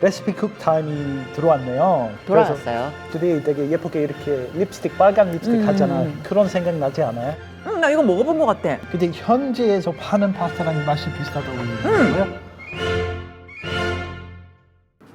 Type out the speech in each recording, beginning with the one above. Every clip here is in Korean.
레시피 쿡 타임이 들어왔네요. 돌아왔어요. 둘이 되게 예쁘게 이렇게 립스틱 빨간 립스틱 음. 하잖아. 그런 생각 나지 않아요? 응, 나 이거 먹어본 것 같아. 근데 현지에서 파는 파스타랑 맛이 비슷하다고 그러고요.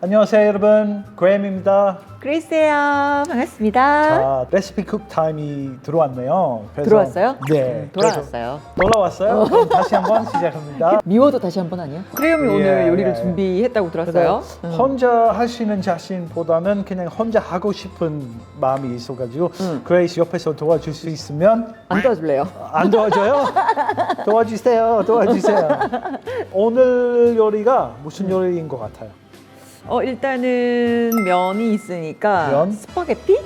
안녕하세요 여러분, 그램입니다. 그리스예요. 반갑습니다. 자, 레시피 쿡 타임이 들어왔네요. 그래서- 들어왔어요? 네. 음, 돌아왔어요. 그래서 돌아왔어요? 그럼 다시 한번 시작합니다. 미워도 다시 한 번 아니야? 그래움이 예, 오늘 요리를 예. 준비했다고 들었어요. 그래서 응. 혼자 하시는 자신보다는 그냥 혼자 하고 싶은 마음이 있어가지고 응. 그레이스 옆에서 도와줄 수 있으면 안 도와줄래요? 안 도와줘요? 도와주세요, 도와주세요. 오늘 요리가 무슨 요리인 것 같아요? 어, 일단은 면이 있으니까 면? 스파게티?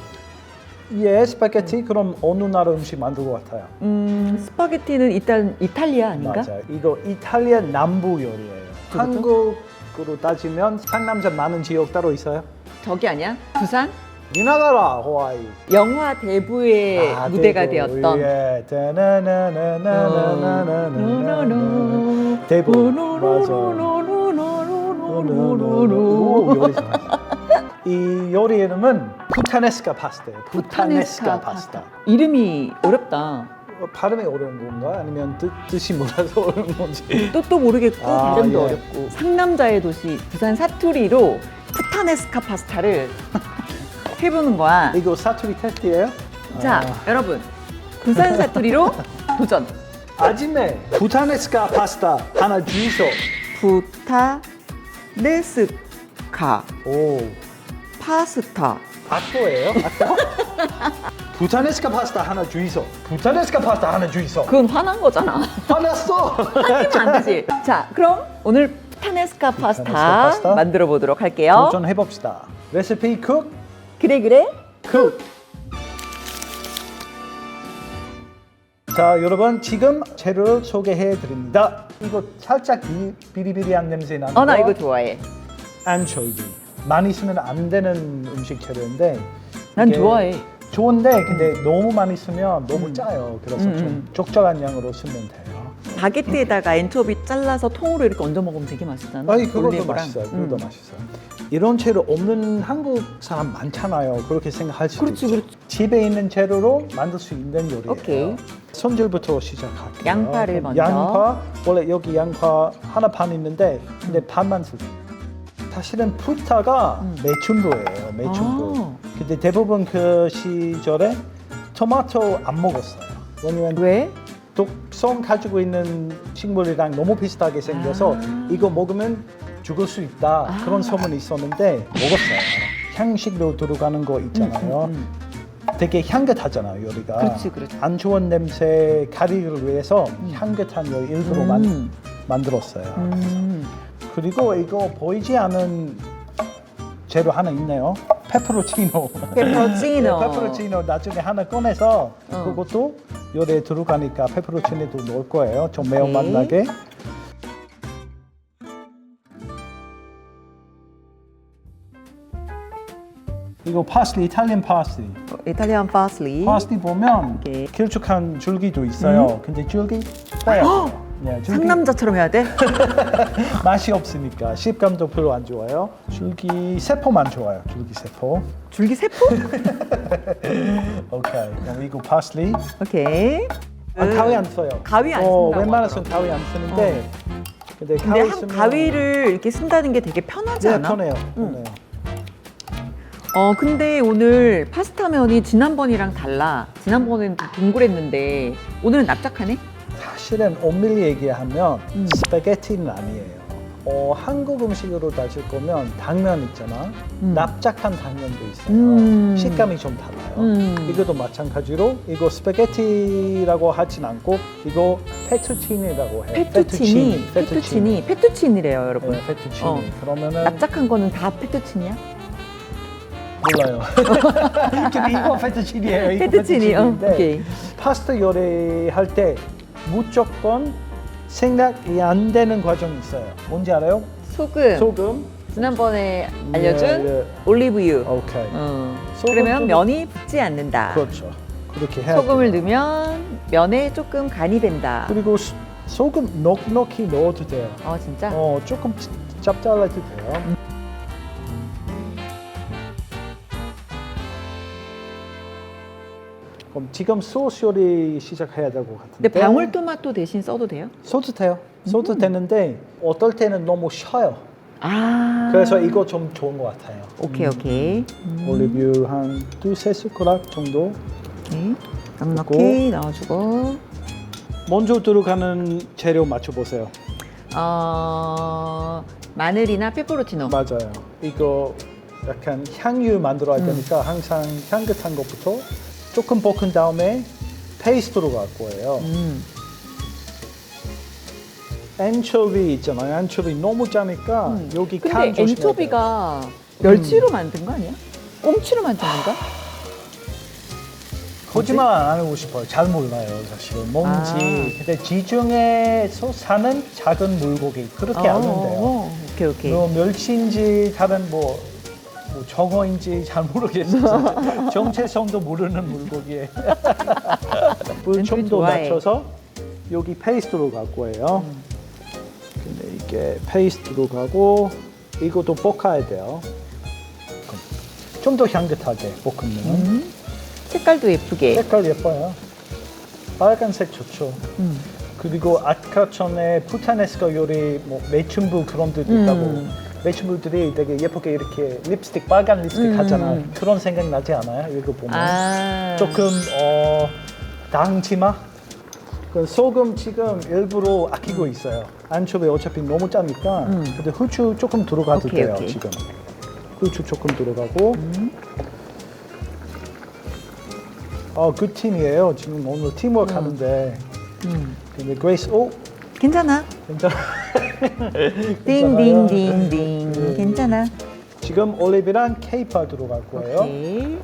예, 스파게티 그럼 어느 나라 음식 만들 것 같아요? 음, 스파게티는 일단 이탈리아 아닌가? 맞아요. 이거 이탈리아 남부 요리예요. 그렇죠? 한국으로 따지면 상남자 많은 지역 따로 있어요? 저기 아니야? 부산? 우리나라 하와이. 영화 대부의 아, 무대가 대구. 되었던 예. 따나나나나나나나나나. 대부. 맞아. 오, 요리 잘하네. 이 요리 이름은 푸타네스카 파스타예요. 푸타네스카 파스타. 이름이 어렵다. 어, 발음이 어려운 건가? 아니면 뜻, 뜻이 몰라서 어려운 건지. 또또 모르겠고 아, 발음도 예. 어렵고 상남자의 도시 부산 사투리로 푸타네스카 파스타를 해보는 거야. 이거 사투리 테스트예요? 자 아, 여러분 부산 사투리로 도전. 아침에 푸타네스카 파스타 하나 주이소. 푸타 네스카 오, 파스타. 악보예요? 악보? 푸타네스카 파스타 하나 주이소. 푸타네스카 파스타 하나 주이소. 그건 화난 거잖아. 화났어. 하면 안 되지. 자 그럼 오늘 푸타네스카 파스타, 푸타네스카 파스타? 만들어 보도록 할게요. 도전해 봅시다. 레시피 쿡 그래 그래. 쿡. 자, 여러분 지금 재료 소개해 드립니다. 이거 살짝 비, 비리비리한 냄새 나는 어나 거. 이거 좋아해. 안초비. 많이 쓰면 안 되는 음식 재료인데 난 이게 좋아해. 좋은데 근데 너무 많이 쓰면 너무 짜요. 그래서 음, 좀 음. 적절한 양으로 쓰면 돼요. 바게트에다가 엔초비 잘라서 통으로 이렇게 얹어 먹으면 되게 맛있잖아. 아니 그것도 올리브랑. 맛있어요. 그것도 음. 맛있어요. 이런 재료 없는 한국 사람 많잖아요. 그렇게 생각할 수도 그렇지, 있죠. 그렇지. 집에 있는 재료로 만들 수 있는 요리예요. 오케이. 손질부터 시작할게요. 양파를 먼저. 양파 원래 여기 양파 하나 반 있는데 근데 반만 쓸게요. 사실은 푸타가 음. 매춘부예요. 매춘부. 아. 근데 대부분 그 시절에 토마토 안 먹었어요. 왜냐면 왜? 독성 가지고 있는 식물이랑 너무 비슷하게 생겨서 아. 이거 먹으면 죽을 수 있다 아. 그런 소문이 있었는데 먹었어요. 향식료 들어가는 거 있잖아요. 음, 음, 되게 향긋하잖아요 요리가. 그렇지, 그렇지. 안 좋은 냄새 가리기 위해서 향긋한 요리 일부러 만, 음. 만들었어요. 음. 그리고 이거 보이지 않은 재료 하나 있네요. 페퍼로치노. 페퍼로치노. 페퍼로치노 나중에 하나 꺼내서 어. 그것도 요리에 들어가니까 페퍼로치노도 넣을 거예요. 좀 매운맛 오케이. 나게. 이거 파슬리, 이탈리안 파슬리. 어, 이탈리안 파슬리. 파슬리 보면 오케이. 길쭉한 줄기도 있어요. 근데 줄기 빼요. 네, 줄기 상남자처럼 해야 돼? 맛이 없으니까 식감도 별로 안 좋아요. 줄기 세포만 좋아요. 줄기 세포. 줄기 세포? 오케이. 그럼 이거 파슬리. 오케이. 아, 가위 안 써요. 가위 안 어, 쓴다고 웬만해서는 하더라고. 가위 안 쓰는데 근데 근데 가위 한 쓰면 가위를 이렇게 쓴다는 게 되게 편하지 네, 않아? 편해요. 응. 편해요. 어 근데 오늘 파스타 면이 지난번이랑 달라. 지난번에는 좀 동그랬는데 오늘은 납작하네. 사실은 엄밀히 얘기하면 음. 스파게티는 아니에요. 어, 한국 음식으로 따질 거면 당면 있잖아. 음. 납작한 당면도 있어요. 음. 식감이 좀 달라요. 음. 이것도 마찬가지로 이거 스파게티라고 하진 않고 이거 페투치니라고 해요. 페투치니, 페투치니, 페투치니래요, 여러분. 네, 페투치니. 어. 그러면은 납작한 거는 다 페투치니야? 몰라요. 근데 이거 페투치니예요. 이거 페투치니, 어, 오케이. 파스타 요리할 때 무조건 생각이 안 되는 과정이 있어요. 뭔지 알아요? 소금. 소금. 지난번에 알려준 예, 예. 올리브유. 오케이. 어. 소금 그러면 좀- 면이 붙지 않는다. 그렇죠. 그렇게 해야 소금을 돼요. 넣으면 면에 조금 간이 된다. 그리고 수- 소금 넉넉히 넣어도 돼요. 어 진짜? 어 조금 짭짤해도 돼요. 그럼 지금 소스 요리 시작해야 될 것 같은데. 근데 방울토마토 대신 써도 돼요? 써도 돼요. 써도 되는데 어떨 때는 너무 쉬어요. 아. 그래서 이거 좀 좋은 것 같아요. 오케이 오케이. 올리브유 한 두세 숟가락 정도. 오케이. 넉넉히 넣어주고. 먼저 들어가는 재료 맞춰보세요. 어 마늘이나 페퍼로치노. 맞아요. 이거 약간 향유 만들어야 되니까 항상 향긋한 것부터 조금 볶은 다음에 페이스트로 갈 거예요. 음. 엔초비 있잖아요. 엔초비 너무 짜니까 여기 간 근데 조심해야 돼요. 엔초비가 멸치로 만든 거 아니야? 꽁치로 만든 건가? 거짓말 안 하고 싶어요. 잘 몰라요, 사실. 뭔지. 아. 근데 지중해에서 사는 작은 물고기 그렇게. 어, 오케이 오케이. 뭐 멸치인지 다른 뭐, 뭐 정어인지 잘 모르겠어요. 정체성도 모르는 물고기에. 물좀더 좋아해. 맞춰서 여기 페이스트로 갈 거예요. 음. 근데 이게 페이스트로 가고 이것도 볶아야 돼요. 좀 더 향긋하게 볶으면 음. 색깔도 예쁘게. 색깔 예뻐요. 빨간색 좋죠. 음. 그리고 아까 전에 푸타네스코 요리 뭐 매춘부 그런 데도 음. 있다고 매춘부들이 되게 예쁘게 이렇게 립스틱 빨간 립스틱 음. 하잖아요 그런 생각 나지 않아요 이거 보면 아. 조금 어 당치마 그 소금 지금 일부러 아끼고 있어요 안초비 어차피 너무 짜니까 음. 근데 후추 조금 들어가도 오케이, 돼요 오케이. 지금 후추 조금 들어가고 음. 어그 팀이에요 지금 오늘 팀워크 음. 하는데 음. 근데 그레이스 오 괜찮아. 괜찮아. 네. 괜찮아. 지금 올리브랑 케이파 들어갈 거예요. 오케이.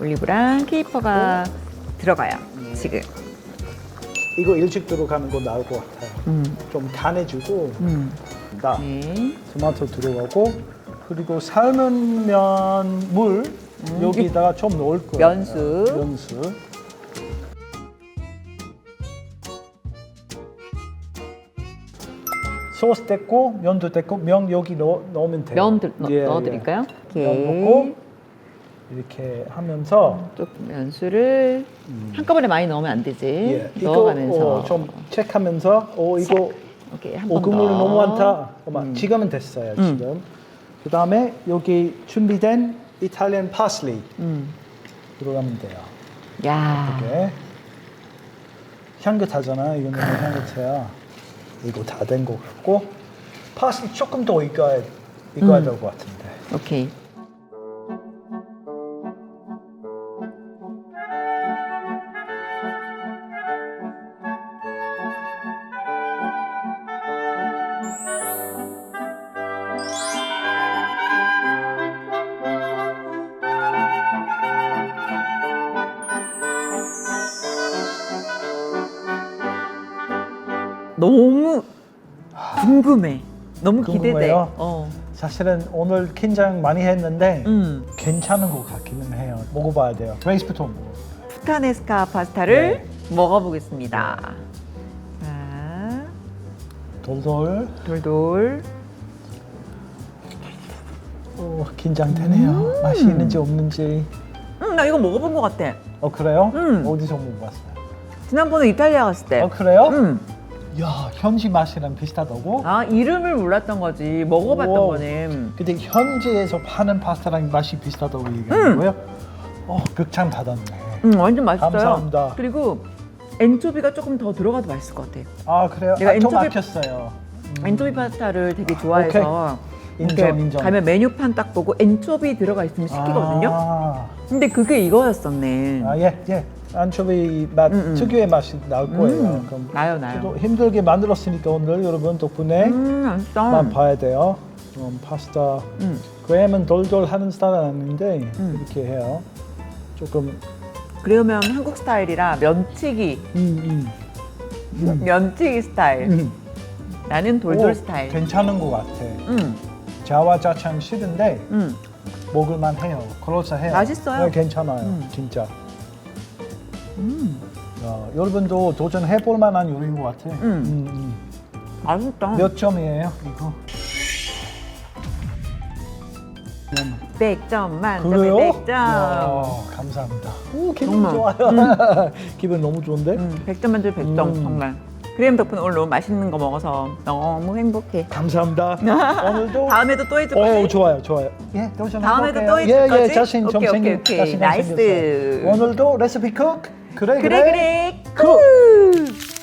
올리브랑 케이퍼가 들어가요. 지금. 이거 일찍 들어가는 거 나을 것 같아요. 음. 좀 간해주고 음. 나 네. 토마토 들어가고 그리고 삶은 면 물 여기다가 좀 넣을 거예요. 음. 면수. 면수. 소스 됐고 면도 됐고 면 여기 넣, 넣으면 돼요. 면 들- 넣, 예, 넣어드릴까요? 예. 면 오케이. 넣고 이렇게 하면서 또 면수를 한꺼번에 많이 넣으면 안 되지. 예, 이거 넣어가면서. 어, 좀 체크하면서 어 이거 오케이 한번어 더. 국물이 너무 많다. 음. 지금은 됐어요 음. 지금. 그 다음에 여기 준비된 이탈리안 파슬리 음. 들어가면 돼요. 야. 이게 향긋하잖아. 이거 너무 향긋해요. 이거 다 된 것 같고 파슬리 조금 더 익어야 익어야 음. 될것 같은데. 오케이. 궁금해. 너무 기대돼. 궁금해요? 어. 사실은 오늘 긴장 많이 했는데 음. 괜찮은 것 같기는 해요. 먹어봐야 돼요. 레이스부터 먹어. 푸타네스카 파스타를 먹어보겠습니다. 자, 돌돌. 돌돌. 오, 긴장되네요. 맛이 있는지 없는지. 음, 나 이거 먹어본 것 같아. 어 그래요? 음. 어디서 먹어봤어요? 지난번에 이탈리아 갔을 때. 어 그래요? 음. 야 현지 맛이랑 비슷하다고? 아 이름을 몰랐던 거지. 먹어봤던. 거네. 근데 현지에서 파는 파스타랑 맛이 비슷하다고 얘기하는 음. 거예요? 어 극찬 받았네. 음, 완전 맛있어요. 감사합니다. 그리고 엔초비가 조금 더 들어가도 맛있을 것 같아. 아 그래요? 내가 아, 좀 엔초비- 아꼈어요. 음. 엔초비 파스타를 되게 좋아해서 인정, 이렇게 인정. 가면 메뉴판 딱 보고 엔초비 들어가 있으면 시키거든요. 아, 근데 그게 이거였었네. 아 예, 예. 안초비 맛 음, 음. 특유의 맛이 나올 거예요. 음, 그럼 나요, 나요. 저도 힘들게 만들었으니까 오늘 여러분 덕분에 음, 맛있다. 만 봐야 돼요. 그럼 파스타 음. 그램은 돌돌 하는 스타일은 아닌데 음. 이렇게 해요. 조금 그러면 한국 스타일이라 면치기, 음, 음. 면치기 스타일. 음. 나는 돌돌 오, 스타일. 괜찮은 것 같아. 음, 자화자찬 싫은데 음. 먹을만 해요. 그럴싸해요. 맛있어요. 네, 괜찮아요. 음. 진짜. 음. 어, 여러분도 도전해 볼 만한 요리인 것 같아. 음. 맛있다. 몇 점이에요, 이거? 100점 만점에 그래요? 100점. 야, 감사합니다. 오, 기분 정말. 좋아요. 기분 너무 좋은데? 음, 100점 만점에 100점 음. 정말. 그램 덕분에 오늘 너무 맛있는 거 먹어서 너무 행복해. 감사합니다. 오늘도 다음에도 또 해줄 오, 거지? 좋아요, 좋아요. 예, 도전 다음에도 해볼게요. 또 해줄 예, 예, 거지? 자신 좀 오케이, 생긴 오케이, 나이스. 생겼어요. 오늘도 레시피 쿡. 그래, 그래 그래. 그래. 굿.